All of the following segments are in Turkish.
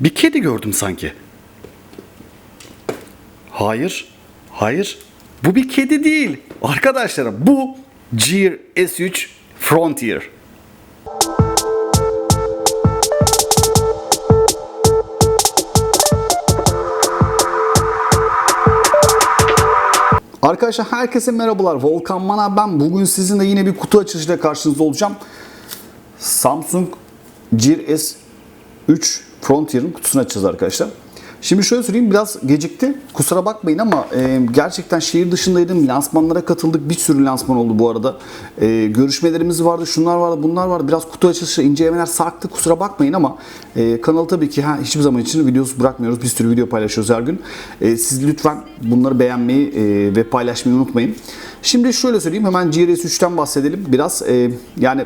Bir kedi gördüm sanki. Hayır. Hayır. Bu bir kedi değil. Arkadaşlar bu Gear S3 Frontier. Arkadaşlar herkese merhabalar. Volkan Mana ben. Bugün sizinle yine bir kutu açılışıyla karşınızda olacağım. Samsung Gear S3 Frontier'ın kutusunu açacağız arkadaşlar. Şimdi şöyle söyleyeyim biraz gecikti. Kusura bakmayın ama e, gerçekten şehir dışındaydım. Lansmanlara katıldık. Bir sürü lansman oldu bu arada. E, görüşmelerimiz vardı. Şunlar vardı, bunlar vardı. Biraz kutu açılışı, incelemeler sarktı. Kusura bakmayın ama e, kanalı tabii ki ha, hiçbir zaman için videosu bırakmıyoruz. Bir sürü video paylaşıyoruz her gün. E, siz lütfen bunları beğenmeyi e, ve paylaşmayı unutmayın. Şimdi şöyle söyleyeyim. Hemen GRS3'ten bahsedelim. Biraz e, yani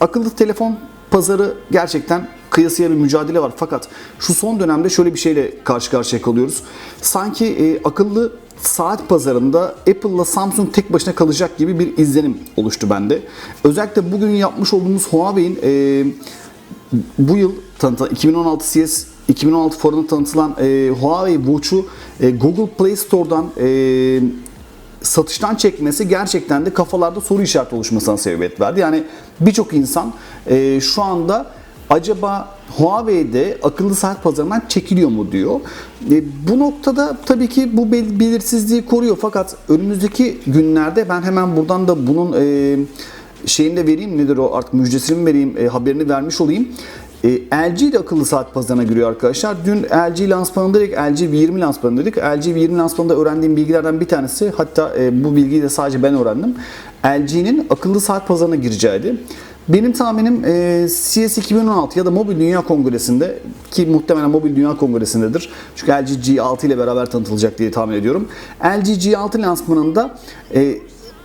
akıllı telefon pazarı gerçekten kıyasıya bir mücadele var. Fakat şu son dönemde şöyle bir şeyle karşı karşıya kalıyoruz. Sanki e, akıllı saat pazarında Apple ile Samsung tek başına kalacak gibi bir izlenim oluştu bende. Özellikle bugün yapmış olduğumuz Huawei'in e, bu yıl tanıtılan 2016 CES 2016 fuarında tanıtılan e, Huawei Watch'u e, Google Play Store'dan e, satıştan çekmesi gerçekten de kafalarda soru işareti oluşmasına sebebiyet verdi. Yani birçok insan e, şu anda acaba Huawei'de akıllı saat pazarından çekiliyor mu diyor. E, bu noktada tabii ki bu bel- belirsizliği koruyor fakat önümüzdeki günlerde ben hemen buradan da bunun e, şeyini de vereyim nedir o artık müjdesini vereyim e, haberini vermiş olayım. E, LG de akıllı saat pazarına giriyor arkadaşlar. Dün LG lansmanındaydık, LG V20 lansmanındaydık. LG V20 lansmanında öğrendiğim bilgilerden bir tanesi, hatta e, bu bilgiyi de sadece ben öğrendim. LG'nin akıllı saat pazarına gireceğiydi. Benim tahminim e, CES 2016 ya da Mobil Dünya Kongresi'nde ki muhtemelen Mobil Dünya Kongresi'ndedir. Çünkü LG G6 ile beraber tanıtılacak diye tahmin ediyorum. LG G6 lansmanında e,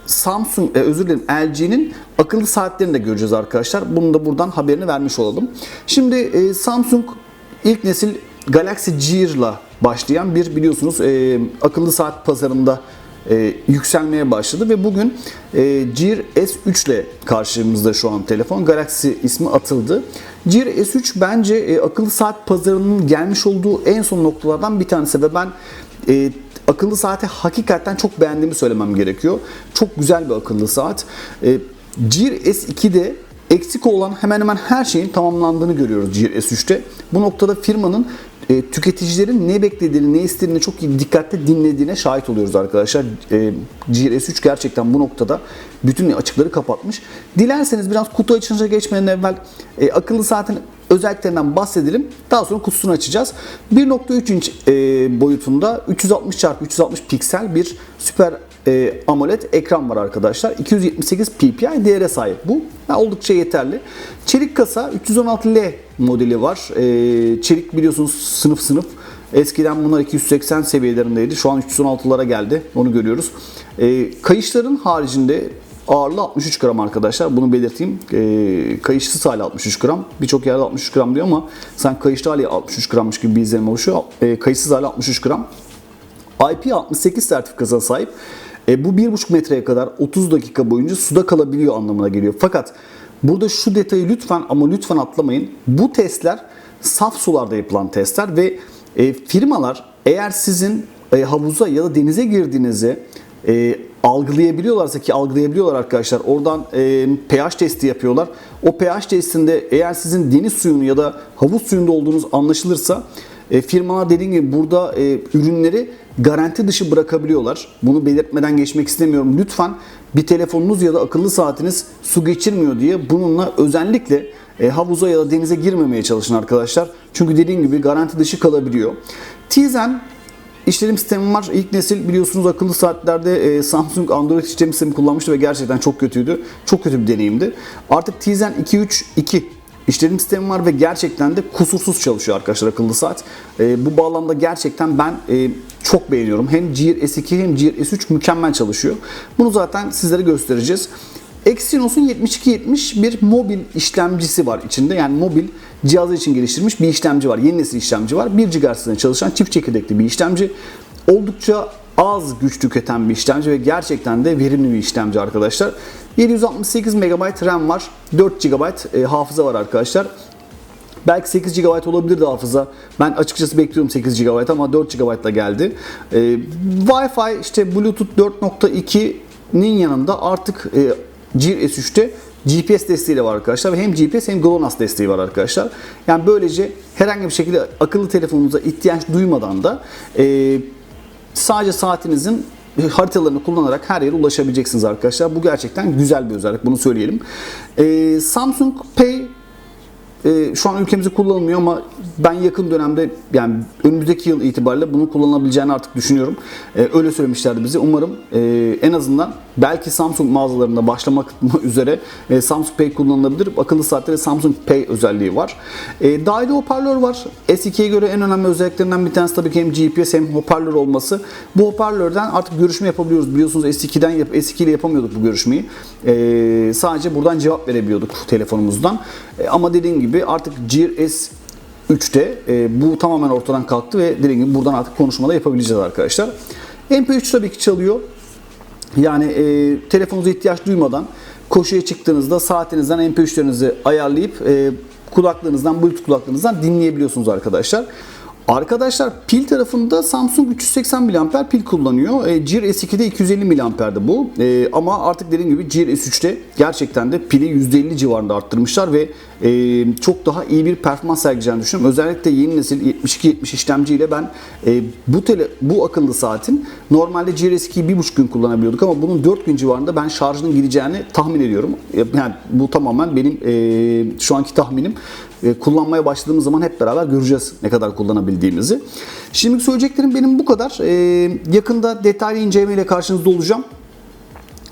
Samsung, e, özür dilerim LG'nin akıllı saatlerini de göreceğiz arkadaşlar. Bunu da buradan haberini vermiş olalım. Şimdi e, Samsung ilk nesil Galaxy Gear'la başlayan bir biliyorsunuz e, akıllı saat pazarında e, yükselmeye başladı ve bugün e, Gear S3 ile karşımızda şu an telefon. Galaxy ismi atıldı. Gear S3 bence e, akıllı saat pazarının gelmiş olduğu en son noktalardan bir tanesi ve ben e, akıllı saati hakikaten çok beğendiğimi söylemem gerekiyor. Çok güzel bir akıllı saat. E, Gear S2'de eksik olan hemen hemen her şeyin tamamlandığını görüyoruz Gear S3'te. Bu noktada firmanın e, tüketicilerin ne beklediğini, ne istediğini çok iyi dikkatli dinlediğine şahit oluyoruz arkadaşlar. E, Gear S3 gerçekten bu noktada bütün açıkları kapatmış. Dilerseniz biraz kutu açınca geçmeden evvel e, akıllı saatin özelliklerinden bahsedelim. Daha sonra kutusunu açacağız. 1.3 inç e, boyutunda 360 x 360 piksel bir süper e, AMOLED ekran var arkadaşlar. 278 ppi değere sahip bu. Yani oldukça yeterli. Çelik kasa 316L modeli var. E, çelik biliyorsunuz sınıf sınıf. Eskiden bunlar 280 seviyelerindeydi. Şu an 316'lara geldi. Onu görüyoruz. E, kayışların haricinde ağırlığı 63 gram arkadaşlar. Bunu belirteyim. E, kayışsız hali 63 gram. Birçok yerde 63 gram diyor ama sen kayışlı hali 63 grammış gibi bir izlenim oluşuyor. E, kayışsız hali 63 gram. IP68 sertifikasına sahip. E, bu 1,5 metreye kadar 30 dakika boyunca suda kalabiliyor anlamına geliyor. Fakat burada şu detayı lütfen ama lütfen atlamayın. Bu testler saf sularda yapılan testler ve e, firmalar eğer sizin e, havuza ya da denize girdiğinizi e, algılayabiliyorlarsa ki algılayabiliyorlar arkadaşlar. Oradan e, pH testi yapıyorlar. O pH testinde eğer sizin deniz suyunu ya da havuz suyunda olduğunuz anlaşılırsa e, firmalar dediğim gibi burada e, ürünleri garanti dışı bırakabiliyorlar. Bunu belirtmeden geçmek istemiyorum. Lütfen bir telefonunuz ya da akıllı saatiniz su geçirmiyor diye bununla özellikle e, havuza ya da denize girmemeye çalışın arkadaşlar. Çünkü dediğim gibi garanti dışı kalabiliyor. Tizen İşletim sistemi var. İlk nesil biliyorsunuz akıllı saatlerde e, Samsung Android işletim sistemi kullanmıştı ve gerçekten çok kötüydü. Çok kötü bir deneyimdi. Artık Tizen 2.3.2 işletim sistemi var ve gerçekten de kusursuz çalışıyor arkadaşlar akıllı saat. E, bu bağlamda gerçekten ben e, çok beğeniyorum. Hem Gear S2 hem Gear S3 mükemmel çalışıyor. Bunu zaten sizlere göstereceğiz. Exynos'un 7270 bir mobil işlemcisi var içinde. Yani mobil cihazı için geliştirilmiş bir işlemci var. Yeni nesil işlemci var. 1 GHz hızında çalışan çift çekirdekli bir işlemci. Oldukça az güç tüketen bir işlemci ve gerçekten de verimli bir işlemci arkadaşlar. 768 MB RAM var. 4 GB e, hafıza var arkadaşlar. Belki 8 GB olabilirdi hafıza. Ben açıkçası bekliyorum 8 GB ama 4 GB da geldi. E, Wi-Fi işte Bluetooth 4.2'nin yanında artık e, Gear S3'te GPS desteği de var arkadaşlar ve hem GPS hem GLONASS desteği var arkadaşlar. Yani böylece herhangi bir şekilde akıllı telefonunuza ihtiyaç duymadan da e, sadece saatinizin haritalarını kullanarak her yere ulaşabileceksiniz arkadaşlar. Bu gerçekten güzel bir özellik. Bunu söyleyelim. E, Samsung Pay e, şu an ülkemizde kullanılmıyor ama ben yakın dönemde yani önümüzdeki yıl itibariyle bunu kullanabileceğini artık düşünüyorum. E, öyle söylemişlerdi bize. Umarım e, en azından belki Samsung mağazalarında başlamak üzere e, Samsung Pay kullanılabilir. Akıllı saatte Samsung Pay özelliği var. E, dahili hoparlör var. S2'ye göre en önemli özelliklerinden bir tanesi tabii ki hem GPS hem hoparlör olması. Bu hoparlörden artık görüşme yapabiliyoruz. Biliyorsunuz S2'den yap S2 ile yapamıyorduk bu görüşmeyi. E, sadece buradan cevap verebiliyorduk telefonumuzdan. E, ama dediğim gibi artık Gear S 3'te e, bu tamamen ortadan kalktı ve dediğim gibi buradan artık konuşmada yapabileceğiz arkadaşlar. MP3 tabii ki çalıyor. Yani e, telefonunuza ihtiyaç duymadan koşuya çıktığınızda saatinizden MP3'lerinizi ayarlayıp e, kulaklığınızdan, Bluetooth kulaklığınızdan dinleyebiliyorsunuz arkadaşlar. Arkadaşlar pil tarafında Samsung 380 mAh pil kullanıyor. E, Gear S2'de 250 mAh'di bu. E, ama artık dediğim gibi Gear S3'te gerçekten de pili %50 civarında arttırmışlar ve e, çok daha iyi bir performans sergileyeceğini düşünüyorum. Özellikle yeni nesil 72-70 işlemciyle ben e, bu tele, bu akıllı saatin normalde Gear S2'yi 1,5 gün kullanabiliyorduk ama bunun 4 gün civarında ben şarjının gideceğini tahmin ediyorum. E, Yani bu tamamen benim e, şu anki tahminim. E, kullanmaya başladığımız zaman hep beraber göreceğiz ne kadar kullanabildiğimizi. Şimdi söyleyeceklerim benim bu kadar. E, yakında detaylı incelemeyle karşınızda olacağım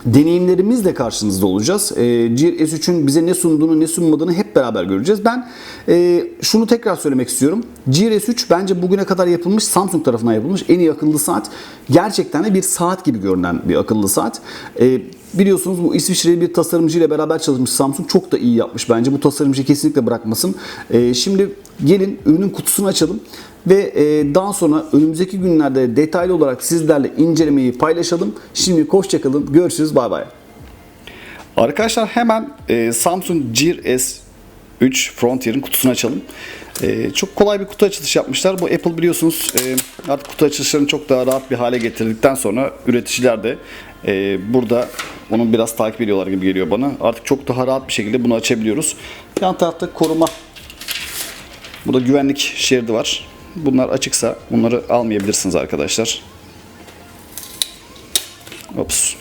deneyimlerimizle karşınızda olacağız. E, Gear S3'ün bize ne sunduğunu ne sunmadığını hep beraber göreceğiz. Ben e, şunu tekrar söylemek istiyorum. Gear S3 bence bugüne kadar yapılmış Samsung tarafından yapılmış en iyi akıllı saat. Gerçekten de bir saat gibi görünen bir akıllı saat. E, biliyorsunuz bu İsviçreli bir tasarımcı ile beraber çalışmış Samsung. Çok da iyi yapmış bence. Bu tasarımcı kesinlikle bırakmasın. E, şimdi gelin ürünün kutusunu açalım ve e, daha sonra önümüzdeki günlerde detaylı olarak sizlerle incelemeyi paylaşalım. Şimdi hoşçakalın. Görüşürüz. Bay bay. Arkadaşlar hemen e, Samsung Gear S3 Frontier'in kutusunu açalım. E, çok kolay bir kutu açılışı yapmışlar. Bu Apple biliyorsunuz e, artık kutu açılışlarını çok daha rahat bir hale getirdikten sonra üreticiler de e, burada onu biraz takip ediyorlar gibi geliyor bana. Artık çok daha rahat bir şekilde bunu açabiliyoruz. Yan tarafta koruma Burada güvenlik şeridi var. Bunlar açıksa bunları almayabilirsiniz arkadaşlar. Ops.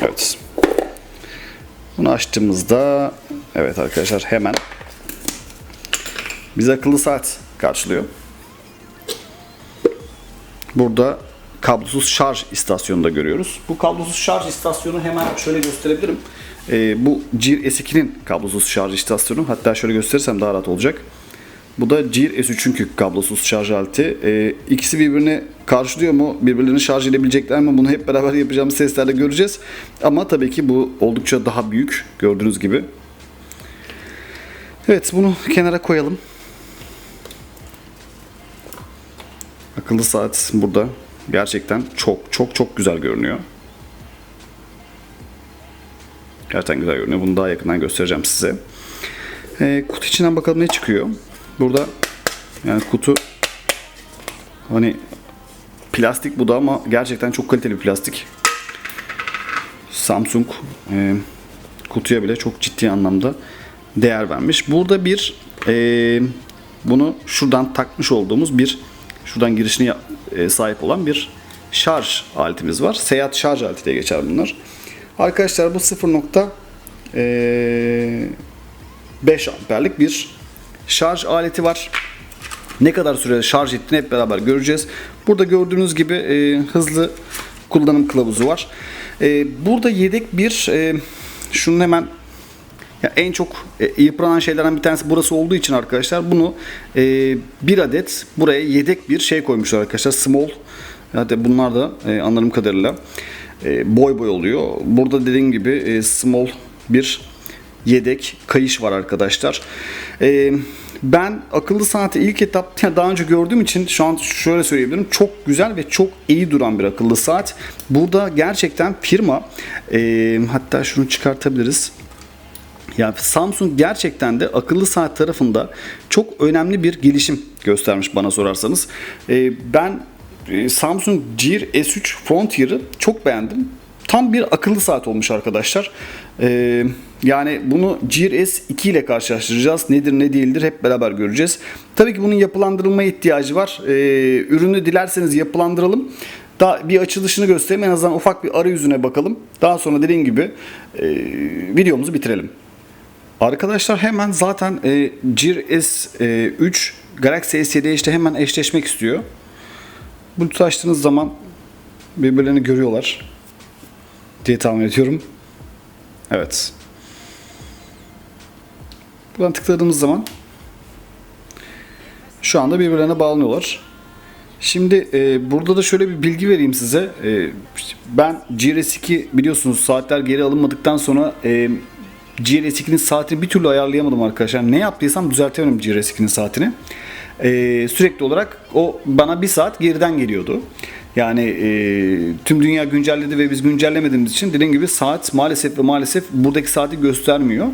Evet. Bunu açtığımızda evet arkadaşlar hemen bize akıllı saat karşılıyor. Burada kablosuz şarj istasyonunu da görüyoruz. Bu kablosuz şarj istasyonu hemen şöyle gösterebilirim. Ee, bu Gear S2'nin kablosuz şarj istasyonu. Hatta şöyle gösterirsem daha rahat olacak. Bu da Gear S3'ün kablosuz şarj aleti. Ee, ikisi birbirini karşılıyor mu? Birbirlerini şarj edebilecekler mi? Bunu hep beraber yapacağımız testlerde göreceğiz. Ama tabii ki bu oldukça daha büyük. Gördüğünüz gibi. Evet bunu kenara koyalım. Akıllı saat burada. Gerçekten çok çok çok güzel görünüyor. Gerçekten güzel görünüyor. Bunu daha yakından göstereceğim size. E, kutu içinden bakalım ne çıkıyor. Burada yani kutu hani plastik bu da ama gerçekten çok kaliteli bir plastik. Samsung e, kutuya bile çok ciddi anlamda değer vermiş. Burada bir e, bunu şuradan takmış olduğumuz bir şuradan girişini yap- e, sahip olan bir şarj aletimiz var. Seyahat şarj aleti diye geçer bunlar. Arkadaşlar bu 0.5 amperlik bir şarj aleti var. Ne kadar sürede şarj ettiğini hep beraber göreceğiz. Burada gördüğünüz gibi e, hızlı kullanım kılavuzu var. E, burada yedek bir e, şunun hemen ya en çok e, yıpranan şeylerden bir tanesi burası olduğu için arkadaşlar bunu e, bir adet buraya yedek bir şey koymuşlar arkadaşlar. Small. Hatta bunlar da e, anladığım kadarıyla e, boy boy oluyor. Burada dediğim gibi e, small bir yedek kayış var arkadaşlar. E, ben akıllı saati ilk etapta daha önce gördüğüm için şu an şöyle söyleyebilirim. Çok güzel ve çok iyi duran bir akıllı saat. Burada gerçekten firma e, hatta şunu çıkartabiliriz. Yani Samsung gerçekten de akıllı saat tarafında çok önemli bir gelişim göstermiş bana sorarsanız. Ee, ben e, Samsung Gear S3 Frontier'ı çok beğendim. Tam bir akıllı saat olmuş arkadaşlar. Ee, yani bunu Gear S2 ile karşılaştıracağız. Nedir ne değildir hep beraber göreceğiz. Tabii ki bunun yapılandırılmaya ihtiyacı var. Ee, ürünü dilerseniz yapılandıralım. Daha bir açılışını göstereyim. En azından ufak bir arayüzüne bakalım. Daha sonra dediğim gibi e, videomuzu bitirelim. Arkadaşlar hemen zaten e, Gear S3 Galaxy S7'ye işte hemen eşleşmek istiyor. Bunu açtığınız zaman birbirlerini görüyorlar diye tahmin ediyorum. Evet. Buradan tıkladığımız zaman şu anda birbirlerine bağlanıyorlar. Şimdi e, burada da şöyle bir bilgi vereyim size. E, ben GRS2 biliyorsunuz saatler geri alınmadıktan sonra e, GRS2'nin saatini bir türlü ayarlayamadım arkadaşlar. Ne yaptıysam düzeltemedim GRS2'nin saatini. E, sürekli olarak o bana bir saat geriden geliyordu. Yani e, tüm dünya güncelledi ve biz güncellemediğimiz için dediğim gibi saat maalesef ve maalesef buradaki saati göstermiyor.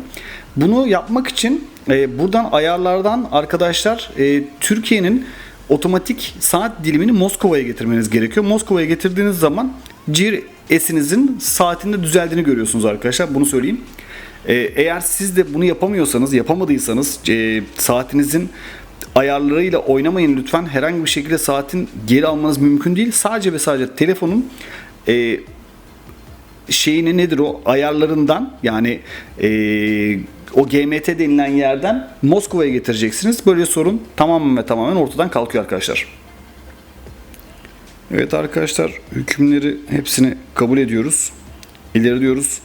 Bunu yapmak için e, buradan ayarlardan arkadaşlar e, Türkiye'nin otomatik saat dilimini Moskova'ya getirmeniz gerekiyor. Moskova'ya getirdiğiniz zaman GS'inizin saatinde düzeldiğini görüyorsunuz arkadaşlar. Bunu söyleyeyim. Ee, eğer siz de bunu yapamıyorsanız, yapamadıysanız e, saatinizin ayarlarıyla oynamayın lütfen. Herhangi bir şekilde saatin geri almanız mümkün değil. Sadece ve sadece telefonun e, şeyini nedir o ayarlarından yani e, o GMT denilen yerden Moskova'ya getireceksiniz. Böyle sorun tamamen ve tamamen ortadan kalkıyor arkadaşlar. Evet arkadaşlar hükümleri hepsini kabul ediyoruz. İleri diyoruz.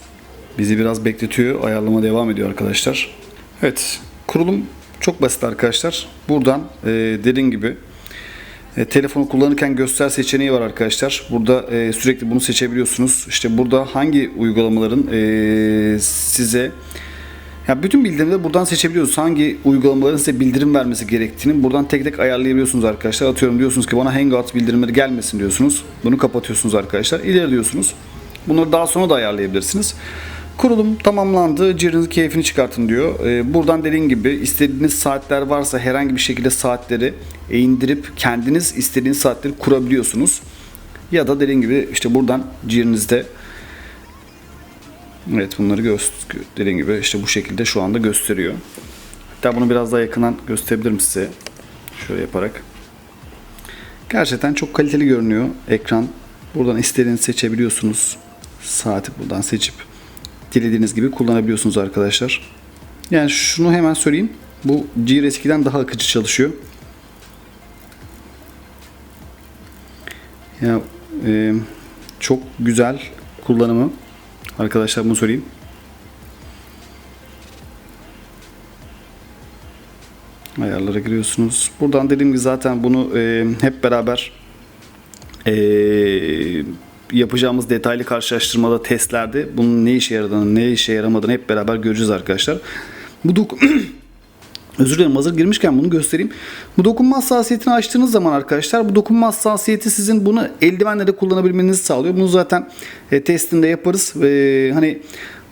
Bizi biraz bekletiyor. Ayarlama devam ediyor arkadaşlar. Evet kurulum çok basit arkadaşlar. Buradan e, dediğim gibi e, telefonu kullanırken göster seçeneği var arkadaşlar. Burada e, sürekli bunu seçebiliyorsunuz. İşte burada hangi uygulamaların e, size ya bütün bildirimleri buradan seçebiliyorsunuz. Hangi uygulamaların size bildirim vermesi gerektiğini buradan tek tek ayarlayabiliyorsunuz arkadaşlar. Atıyorum diyorsunuz ki bana Hangout bildirimleri gelmesin diyorsunuz. Bunu kapatıyorsunuz arkadaşlar. İleri diyorsunuz. Bunları daha sonra da ayarlayabilirsiniz. Kurulum tamamlandı. Cirinizin keyfini çıkartın diyor. Ee, buradan dediğim gibi istediğiniz saatler varsa herhangi bir şekilde saatleri indirip kendiniz istediğiniz saatleri kurabiliyorsunuz. Ya da dediğim gibi işte buradan cirinizde Evet bunları göster dediğim gibi işte bu şekilde şu anda gösteriyor. Hatta bunu biraz daha yakından gösterebilirim size. Şöyle yaparak. Gerçekten çok kaliteli görünüyor ekran. Buradan istediğinizi seçebiliyorsunuz. Saati buradan seçip dilediğiniz gibi kullanabiliyorsunuz arkadaşlar. Yani şunu hemen söyleyeyim. Bu GRS2'den daha akıcı çalışıyor. Ya e, çok güzel kullanımı. Arkadaşlar bunu söyleyeyim. Ayarlara giriyorsunuz. Buradan dediğim gibi zaten bunu e, hep beraber e, yapacağımız detaylı karşılaştırmada testlerde bunun ne işe yaradığını, ne işe yaramadığını hep beraber göreceğiz arkadaşlar. Bu dok Özür dilerim hazır girmişken bunu göstereyim. Bu dokunma hassasiyetini açtığınız zaman arkadaşlar bu dokunma hassasiyeti sizin bunu eldivenle de kullanabilmenizi sağlıyor. Bunu zaten e, testinde yaparız. E, hani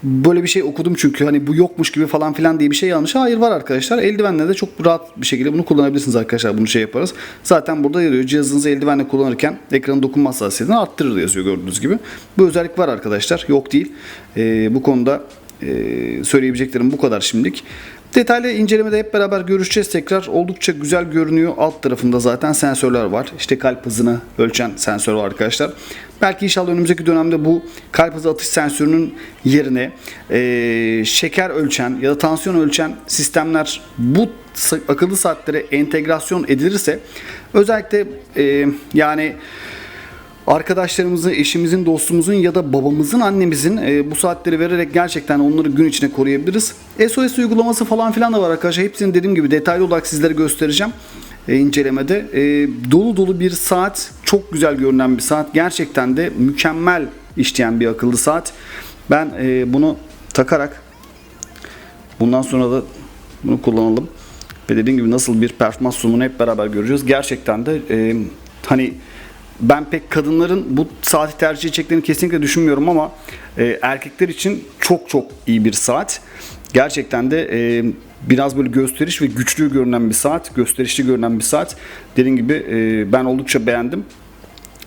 böyle bir şey okudum çünkü hani bu yokmuş gibi falan filan diye bir şey yanlış. Hayır var arkadaşlar. Eldivenle de çok rahat bir şekilde bunu kullanabilirsiniz arkadaşlar. Bunu şey yaparız. Zaten burada yazıyor. Cihazınızı eldivenle kullanırken ekranın dokunma hassasiyetini arttırır yazıyor gördüğünüz gibi. Bu özellik var arkadaşlar. Yok değil. E, bu konuda e, söyleyebileceklerim bu kadar şimdilik. Detaylı incelemede hep beraber görüşeceğiz tekrar. Oldukça güzel görünüyor. Alt tarafında zaten sensörler var. İşte kalp hızını ölçen sensör var arkadaşlar. Belki inşallah önümüzdeki dönemde bu kalp hızı atış sensörünün yerine e, şeker ölçen ya da tansiyon ölçen sistemler bu akıllı saatlere entegrasyon edilirse özellikle e, yani arkadaşlarımızın, eşimizin, dostumuzun ya da babamızın, annemizin e, bu saatleri vererek gerçekten onları gün içine koruyabiliriz. SOS uygulaması falan filan da var arkadaşlar. Hepsini dediğim gibi detaylı olarak sizlere göstereceğim e, incelemede. E, dolu dolu bir saat, çok güzel görünen bir saat. Gerçekten de mükemmel işleyen bir akıllı saat. Ben e, bunu takarak bundan sonra da bunu kullanalım. Ve dediğim gibi nasıl bir performans sunumunu hep beraber göreceğiz. Gerçekten de e, hani ben pek kadınların bu saati tercih edeceklerini kesinlikle düşünmüyorum ama e, erkekler için çok çok iyi bir saat. Gerçekten de e, biraz böyle gösteriş ve güçlü görünen bir saat, gösterişli görünen bir saat. Dediğim gibi e, ben oldukça beğendim.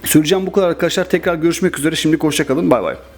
Söyleyeceğim bu kadar arkadaşlar. Tekrar görüşmek üzere. Şimdi hoşça kalın. Bay bay.